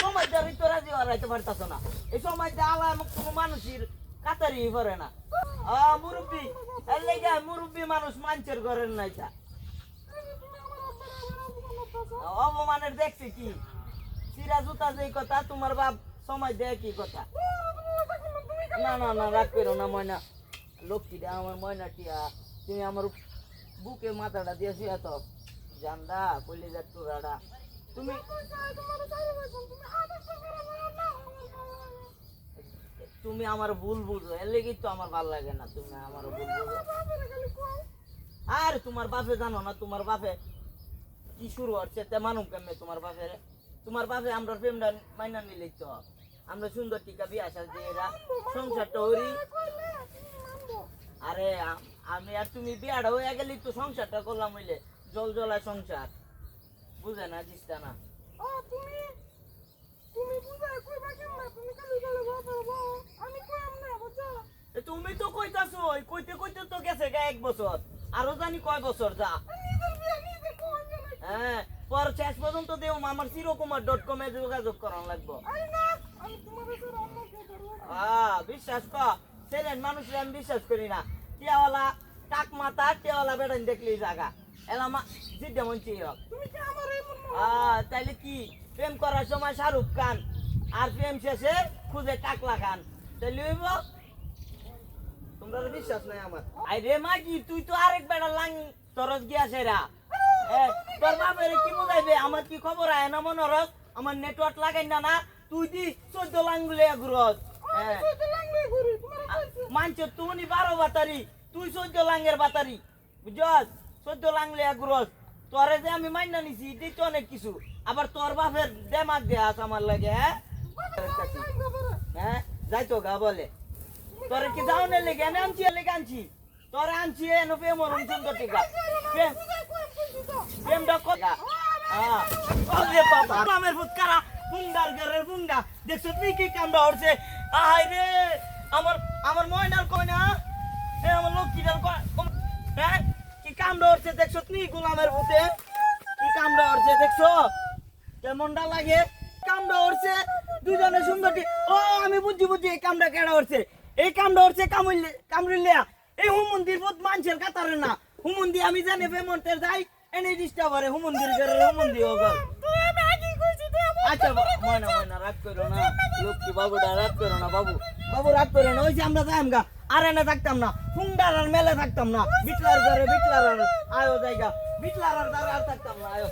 তোমার বাপ রাজি হরাইতে পারতাছো না। এই সমাজে আলা কোনো মানুষের কাতারি করে না। মুরব্বী, এর মুরব্বী মানুষ মানুষের ঘরের নাই তা। অপমানের দেখছি কি? সিরা জুতা যে কথা, তোমার বাপ সময় দেয় কি কথা। না না না, রাগ করো না, ময়না। লক্ষ্মীটা আমার ময়নাটিয়া তুমি আমার বুকে মাথাটা দিয়ে শুয়ে তো জান্দা, কলিজার টুরাটা তুমি তুমি আমার ভুল বুঝো, এর লেগেই তো আমার ভালো লাগে না, তুমি আমার ভুল বুঝো। আর তোমার বাপে জানো না, তোমার বাপে কি শুরু হচ্ছে, তে মানুষ কেমনে তোমার বাপের তোমার বাপে আমরা প্রেমটা মাইনা নিলেই তো আমরা সুন্দর টিকা বিয়া সাজ দিয়ে এরা সংসারটা হরি আরে আমি আর তুমি বিয়াটা হয়ে গেলি তো সংসারটা করলাম হইলে জল জলা সংসার। বুঝে না জিসটা না। এ তুমি তো কইতাছো কইতে কইতে তো গেছে গা এক বছর। আরও জানি কয় বছর যা। হ্যাঁ পর শেষ পর্যন্ত দেও আমার চিরকুমার ডট কমে যোগাযোগ করান লাগবো। আহ বিশ্বাস কর ছেলেন মানুষের আমি বিশ্বাস করি না। টিয়াওয়ালা টাক মাথা টিয়াওয়ালা বেড়ান দেখলি জায়গা এলামা জিদ্দা মঞ্চি হোক। আহ তাইলে কি? প্রেম করার সময় শাহরুখ খান আর প্রেম শেষে খুঁজে টাকলা খান। তাইলে হইব? তোমরা বিশ্বাস নাই আমার। আই রে মাগি তুই তো আরেক বেড়া লাং তরস গিয়া সেরা। এ, তোর বাপের কি বুঝাইবে? আমার কি খবর আয় না মনোরস? আমার নেটওয়ার্ক লাগাই না না? তুই দি চোদ্দ লাঙ্গুলে ঘুরস। মানছে তুমি বারো বাতারি তুই চোদ্দ লাঙ্গের বাতারি। বুঝছস? চোদ্দ লাংলে ঘুরস তোরে যে আমি মাইনা নিছি এটাই তো অনেক কিছু। আবার তোর বাপের দেমাগ দেয়া আছে আমার লাগে হ্যাঁ? হ্যাঁ? যাই তো গা বলে। তোরে কি যাও না লেগে? এনে আনছি লেগে আনছি। তোরে আনছি এনে প্রেম মরম সুন্দর টিকা। প্রেম প্রেম ডাক কথা হ্যাঁ। ওরে বাবা নামের ফুটকারা বুঙ্গার ঘরের বুঙ্গা দেখছ তুই কি কামড়া উঠছে আহাই রে আমার আমার ময়নার কইনা এ আমার লক্ষ্মীটার কয় হ্যাঁ? কামড়া উঠছে দেখছ তুই গোলামের ভূতে? কি কামড়া উঠছে দেখছ? কেমনটা লাগে? কামড়া উঠছে দুজনে সুন্দর ও, আমি বুঝছি বুঝছি, এই কামড়া কেডা উঠছে এই কামড়া উঠছে কামড়লে কামড়িলে এই হুমন্দির বহুত মানুষের কাতারে না। হুমন্দি, আমি জানি পেমন্টের যাই, এনে ডিস্টার্ব করে হুমন্দির করে হুমন্দি হোক আচ্ছা বা- ময়না ময়না, রাগ করো না। লক্ষ্মী বাবুটা রাগ করো না, বাবু। বাবু, রাগ করো না, ওই যে আমরা যাইম গা। আর এনে থাকতাম না। হুন্ডার আর মেলে থাকতাম না। বিটলার ঘরে বিটলার আয়ো জায়গা। বিটলার আর থাকতাম না আয়ো।